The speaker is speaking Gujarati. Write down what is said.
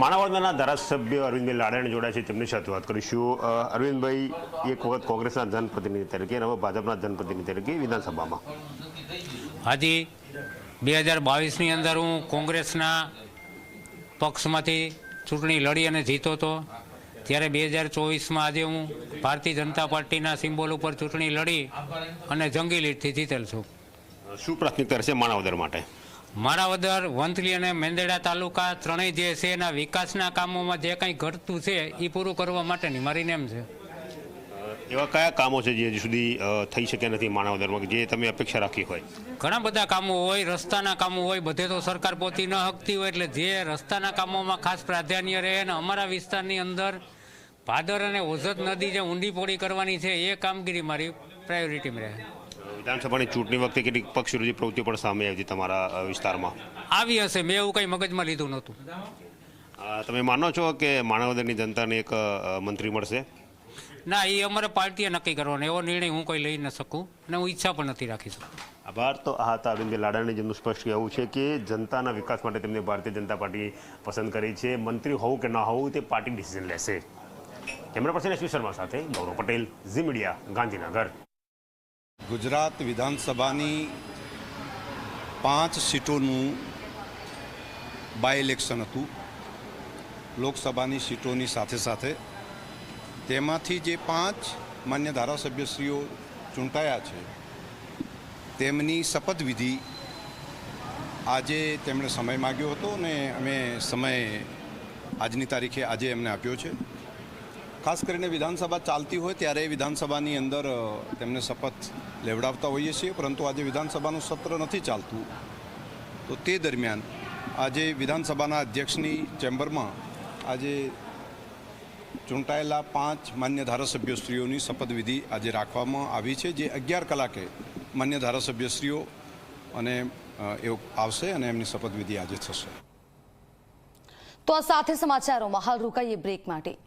માણાવદરના ધારાસભ્ય અરવિંદભાઈ લાડાણી જોડાય છે. તેમની સાથે વાત કરીશું. અરવિંદભાઈ એક વખત કોંગ્રેસના જનપ્રતિનિધિ તરીકે અને હવે ભાજપના જનપ્રતિનિધિ તરીકે વિધાનસભામાં. હાજી બે હજાર બાવીસની અંદર હું કોંગ્રેસના પક્ષમાંથી ચૂંટણી લડી અને જીતો હતો. ત્યારે બે હજાર ચોવીસમાં આજે હું ભારતીય જનતા પાર્ટીના સિમ્બોલ ઉપર ચૂંટણી લડી અને જંગી લીટથી જીતેલ છું. શું પ્રાથમિકતા રહેશે માણાવદર માટે? માણાવદર વંથલી અને મેંદેડા તાલુકા ત્રણેય જે છે એના વિકાસના કામોમાં જે કંઈ ઘટતું છે એ પૂરું કરવા માટેની મારી નેમ છે. એવા કયા કામો છે જે હજી સુધી થઈ શક્યા નથી માણાવદરમાં જે તમે અપેક્ષા રાખી હોય? ઘણા બધા કામો હોય રસ્તાના કામો હોય બધે તો સરકાર પોતી ન હકતી હોય એટલે જે રસ્તાના કામોમાં ખાસ પ્રાધાન્ય રહે અને અમારા વિસ્તારની અંદર ભાદર અને ઓઝત નદી જે ઊંડી પોળી કરવાની છે એ કામગીરી મારી પ્રાયોરિટીમાં રહે. વિધાનસભાની ચૂંટણી વખતે કેટલીક પક્ષ વિરોધી પ્રવૃત્તિઓ પણ સામે આવી હતી તમારા વિસ્તારમાં? આવી હશે. મેં એવું કંઈ મગજમાં લીધું નહોતું. તમે માનો છો કે માણાવદરની જનતાને એક મંત્રી મળશે? ના એ અમારે પાર્ટીએ નક્કી કરવાનો. એવો નિર્ણય હું કોઈ લઈ ન શકું અને હું ઈચ્છા પણ નથી રાખી શકું. આભાર. તો આ હતા અરવિંદ લાડાણી જેમનું સ્પષ્ટ કહેવું છે કે જનતાના વિકાસ માટે તેમને ભારતીય જનતા પાર્ટી પસંદ કરી છે. મંત્રી હોવું કે ના હોવું તે પાર્ટી ડિસિઝન લેશે. કેમેરા પર્સન એસવી શર્મા સાથે ગૌરવ પટેલ ઝી મીડિયા ગાંધીનગર. ગુજરાત વિધાનસભાની પાંચ સીટોનું બાય ઇલેક્શન હતું. લોકસભાની સીટોની સાથે સાથે તેમાંથી જે પાંચ માન્ય ધારાસભ્યશ્રીઓ ચૂંટાયા છે, તેમની શપથવિધિ આજે તેમણે સમય માગ્યો હતો અને અમે સમય આજની તારીખે આજે એમને આપ્યો છે. ખાસ કરીને વિધાનસભા ચાલતી હોય ત્યારે વિધાનસભાની અંદર તેમને શપથ લેવડાવતા હોઈએ છીએ, પરંતુ આજે વિધાનસભાનું સત્ર નથી ચાલતું. તો તે દરમિયાન આજે વિધાનસભાના અધ્યક્ષની ચેમ્બરમાં આજે ચૂંટાયેલા પાંચ માન્ય ધારાસભ્યશ્રીઓની શપથવિધિ આજે રાખવામાં આવી છે, જે અગિયાર કલાકે માન્ય ધારાસભ્યશ્રીઓ અને એવો આવશે અને એમની શપથવિધિ આજે થશે. તો આ સાથે સમાચારોમાં હાલ રોકાઈએ બ્રેક માટે.